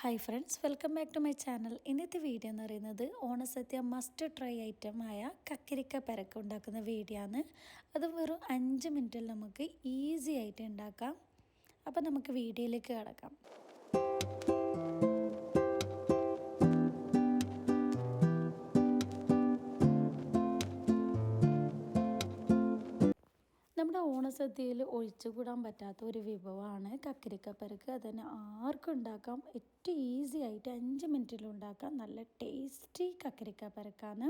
Hi friends welcome back to my channel ഇന്നത്തെ video എന്ന് പറയുന്നത് ഓണസദ്യ മസ്റ്റ് ട്രൈ ഐറ്റം ആയ കക്കരിക്ക പെരക്ക് ഉണ്ടാക്കുന്ന വീഡിയോ ആണ്. അത് വെറും അഞ്ച് മിനിറ്റിൽ നമുക്ക് ഈസി ആയിട്ട് ഉണ്ടാക്കാം. അപ്പോൾ നമുക്ക് വീഡിയോയിലേക്ക് കിടക്കാം. ഓണസദ്യയിൽ ഒഴിച്ചുകൂടാൻ പറ്റാത്ത ഒരു വിഭവമാണ് കക്കരിക്കപ്പരക്ക് അതന്നെ ആർക്കും ഉണ്ടാക്കാം. ഏറ്റവും ഈസി ആയിട്ട് അഞ്ച് മിനിറ്റിൽ ഉണ്ടാക്കാം. നല്ല ടേസ്റ്റി കക്കരിക്കപ്പരക്കാണ്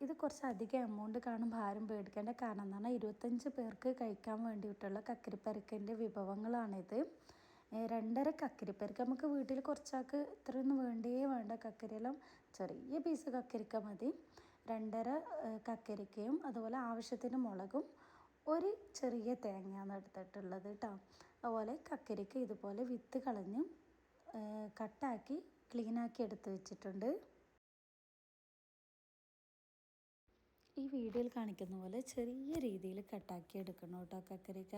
ഇത് കുറച്ച് അധികം എമൗണ്ട് കാണും. ഭാരം പേടിക്കേണ്ട കാരണം എന്ന് പറഞ്ഞാൽ ഇരുപത്തഞ്ച് പേർക്ക് കഴിക്കാൻ വേണ്ടിയിട്ടുള്ള കക്കരിപ്പരക്കിന്റെ വിഭവങ്ങളാണിത്. രണ്ടര കക്കരിപ്പരക്ക് നമുക്ക് വീട്ടിൽ കുറച്ചാൾക്ക് ഇത്രയൊന്നും വേണ്ടേ വേണ്ട കക്കരിയെല്ലാം ചെറിയ പീസ് കക്കരിക്ക മതി. രണ്ടര കക്കരിക്കയും അതുപോലെ ആവശ്യത്തിന് മുളകും ഒരു ചെറിയ തേങ്ങയാണ് എടുത്തിട്ടുള്ളത് കേട്ടോ അതുപോലെ കക്കരിക്ക് ഇതുപോലെ വിത്ത് കളഞ്ഞ് കട്ടാക്കി ക്ലീനാക്കി എടുത്ത് വെച്ചിട്ടുണ്ട്. ഈ വീഡിയോയിൽ കാണിക്കുന്ന പോലെ ചെറിയ രീതിയിൽ കട്ടാക്കി എടുക്കണം കേട്ടോ കക്കരിക്ക.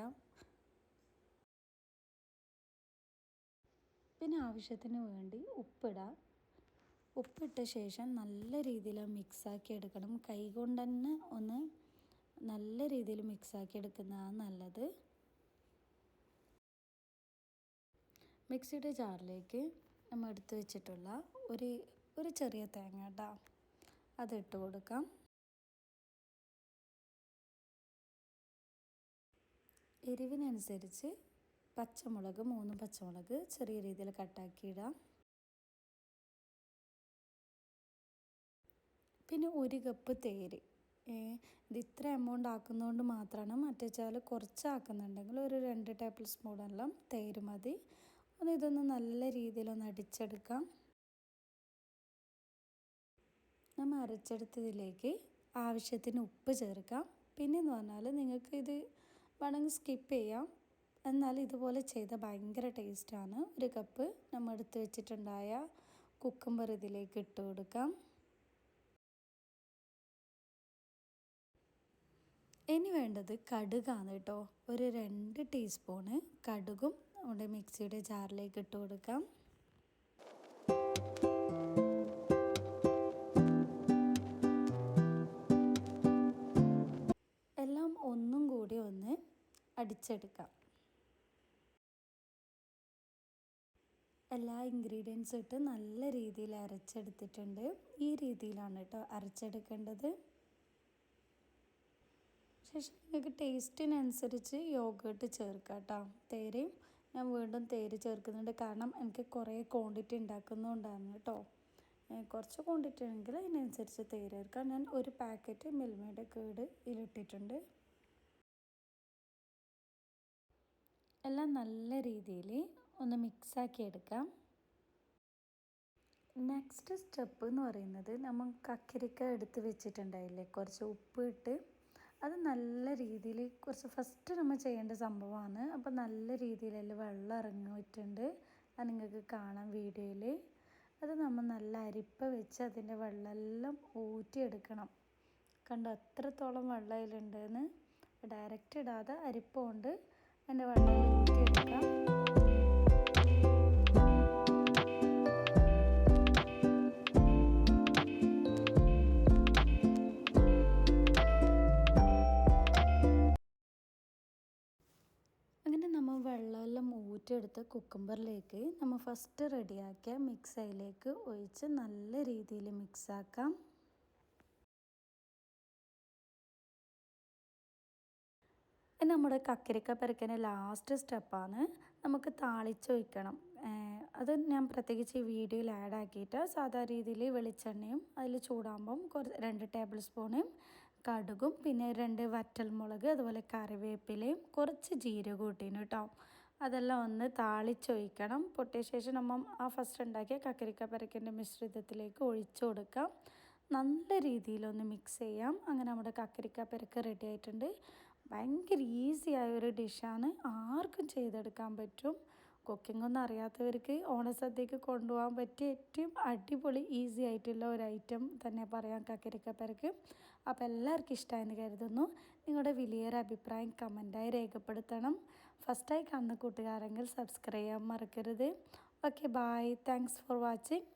പിന്നെ ആവശ്യത്തിന് വേണ്ടി ഉപ്പിടാം. ഉപ്പിട്ട ശേഷം നല്ല രീതിയിൽ മിക്സാക്കി എടുക്കണം. കൈ കൊണ്ട് തന്നെ ഒന്ന് നല്ല രീതിയിൽ മിക്സാക്കി എടുക്കുന്നതാണ് നല്ലത്. മിക്സിയുടെ ജാറിലേക്ക് നമ്മൾ എടുത്ത് വെച്ചിട്ടുള്ള ഒരു ഒരു ചെറിയ തേങ്ങ കേട്ടോ. അതിട്ട് കൊടുക്കാം. എരിവിനനുസരിച്ച് പച്ചമുളക് മൂന്ന് പച്ചമുളക് ചെറിയ രീതിയിൽ കട്ടാക്കി ഇടാം പിന്നെ ഒരു കപ്പ് തേര് ഇത് ഇത്ര എമൗണ്ട് ആക്കുന്നതുകൊണ്ട് മാത്രമാണ് മറ്റേച്ചാൽ കുറച്ച് ആക്കുന്നുണ്ടെങ്കിൽ ഒരു രണ്ട് ടേബിൾ സ്പൂണെല്ലാം തേര് മതി. ഒന്ന് ഇതൊന്ന് നല്ല രീതിയിലൊന്ന് അടിച്ചെടുക്കാം. നമ്മൾ അരച്ചെടുത്തതിലേക്ക് ആവശ്യത്തിന് ഉപ്പ് ചേർക്കാം. പിന്നെ എന്ന് പറഞ്ഞാൽ നിങ്ങൾക്ക് ഇത് വേണമെങ്കിൽ സ്കിപ്പ് ചെയ്യാം. എന്നാൽ ഇതുപോലെ ചെയ്ത ഭയങ്കര ടേസ്റ്റാണ് ഒരു കപ്പ് നമ്മൾ എടുത്ത് വെച്ചിട്ടുണ്ടായ കുക്കുംബർ ഇതിലേക്ക് ഇട്ട് കൊടുക്കാം. ഇനി വേണ്ടത് കടുകാണ് കേട്ടോ. ഒരു രണ്ട് ടീസ്പൂണ് കടുകും നമ്മുടെ മിക്സിയുടെ ജാറിലേക്ക് ഇട്ട് കൊടുക്കാം. എല്ലാം ഒന്നും കൂടി ഒന്ന് അടിച്ചെടുക്കാം. എല്ലാ ഇൻഗ്രീഡിയൻസും ഇട്ട് നല്ല രീതിയിൽ അരച്ചെടുത്തിട്ടുണ്ട്. ഈ രീതിയിലാണ് കേട്ടോ അരച്ചെടുക്കേണ്ടത്. ശേഷം നിങ്ങൾക്ക് ടേസ്റ്റിനനുസരിച്ച് യോഗേട്ട് ചേർക്കാം കേട്ടോ. തേരയും ഞാൻ വീണ്ടും തേര് ചേർക്കുന്നുണ്ട്. കാരണം എനിക്ക് കുറേ ക്വാണ്ടിറ്റി ഉണ്ടാക്കുന്നതുകൊണ്ടാണ് കേട്ടോ. കുറച്ച് ക്വാണ്ടിറ്റി ഉണ്ടെങ്കിൽ അതിനനുസരിച്ച് തേര് ചേർക്കാം. ഞാൻ ഒരു പാക്കറ്റ് മിൽമയുടെ കേട് ഇതിലിട്ടിട്ടുണ്ട്. എല്ലാം നല്ല രീതിയിൽ ഒന്ന് മിക്സാക്കി എടുക്കാം. നെക്സ്റ്റ് സ്റ്റെപ്പ് എന്ന് പറയുന്നത് നമ്മൾ കക്കരിക്ക എടുത്ത് വെച്ചിട്ടുണ്ടായില്ലേ? കുറച്ച് ഉപ്പ് ഇട്ട് അത് നല്ല രീതിയിൽ കുറച്ച് ഫസ്റ്റ് നമ്മൾ ചെയ്യേണ്ട സംഭവമാണ്. അപ്പോൾ നല്ല രീതിയിൽ വെള്ളം ഇറങ്ങിയിട്ടുണ്ട്. അത് നിങ്ങൾക്ക് കാണാം വീഡിയോയിൽ അത് നമ്മൾ നല്ല അരിപ്പ വെച്ച് അതിന്റെ വെള്ളമെല്ലാം ഊറ്റിയെടുക്കണം. കണ്ടോ? എത്രത്തോളം വെള്ളം അതിലുണ്ടെന്ന്. ഡയറക്റ്റ് ഇടാതെ അരിപ്പ കൊണ്ട് അതിന്റെ വെള്ളം ഊറ്റിയെടുക്കാം. ഊറ്റിയെടുത്ത കുക്കുംബറിലേക്ക് നമ്മൾ ഫസ്റ്റ് റെഡിയാക്കിയ മിക്സ് അതിലേക്ക് ഒഴിച്ച് നല്ല രീതിയിൽ മിക്സാക്കാം നമ്മുടെ കക്കരിക്ക പെരക്കന്റെ ലാസ്റ്റ് സ്റ്റെപ്പാണ് നമുക്ക് താളിച്ചൊഴിക്കണം. അത് ഞാൻ പ്രത്യേകിച്ച് ഈ വീഡിയോയിൽ ആഡ് ആക്കിയിട്ട് സാധാ രീതിയിൽ വെളിച്ചെണ്ണയും അതിൽ ചൂടാകുമ്പം കുറച്ച് രണ്ട് ടേബിൾ സ്പൂണും കടുകും പിന്നെ രണ്ട് വറ്റൽമുളക് അതുപോലെ കറിവേപ്പിലയും കുറച്ച് ജീരകം ഇട്ടീന് കേട്ടോ അതെല്ലാം ഒന്ന് താളിച്ചൊഴിക്കണം. പൊട്ടിയ ശേഷം നമ്മൾ ആ ഫസ്റ്റ് ഉണ്ടാക്കിയ കക്കരിക്ക പരക്കിന്റെ മിശ്രിതത്തിലേക്ക് ഒഴിച്ചു കൊടുക്കാം. നല്ല രീതിയിലൊന്ന് മിക്സ് ചെയ്യാം. അങ്ങനെ നമ്മുടെ കക്കരിക്ക പരക്ക് റെഡി ആയിട്ടുണ്ട്. ഭയങ്കര ഈസി ആയ ഒരു ഡിഷാണ് ആർക്കും ചെയ്തെടുക്കാൻ പറ്റും. കുക്കിംഗ് ഒന്നും അറിയാത്തവർക്ക് ഓണസദ്യക്ക് കൊണ്ടുപോകാൻ പറ്റിയ ഏറ്റവും അടിപൊളി ഈസി ആയിട്ടുള്ള ഒരു ഐറ്റം തന്നെ പറയാം കക്കരിക്കപ്പരക്ക്. അപ്പോൾ എല്ലാവർക്കും ഇഷ്ടമായെന്ന് കരുതുന്നു. നിങ്ങളുടെ വലിയൊരു അഭിപ്രായം കമന്റായി രേഖപ്പെടുത്തണം. ഫസ്റ്റായി കാണുന്ന കൂട്ടുകാരെങ്കിൽ സബ്സ്ക്രൈബ് ചെയ്യാൻ മറക്കരുത്. Okay bye thanks for watching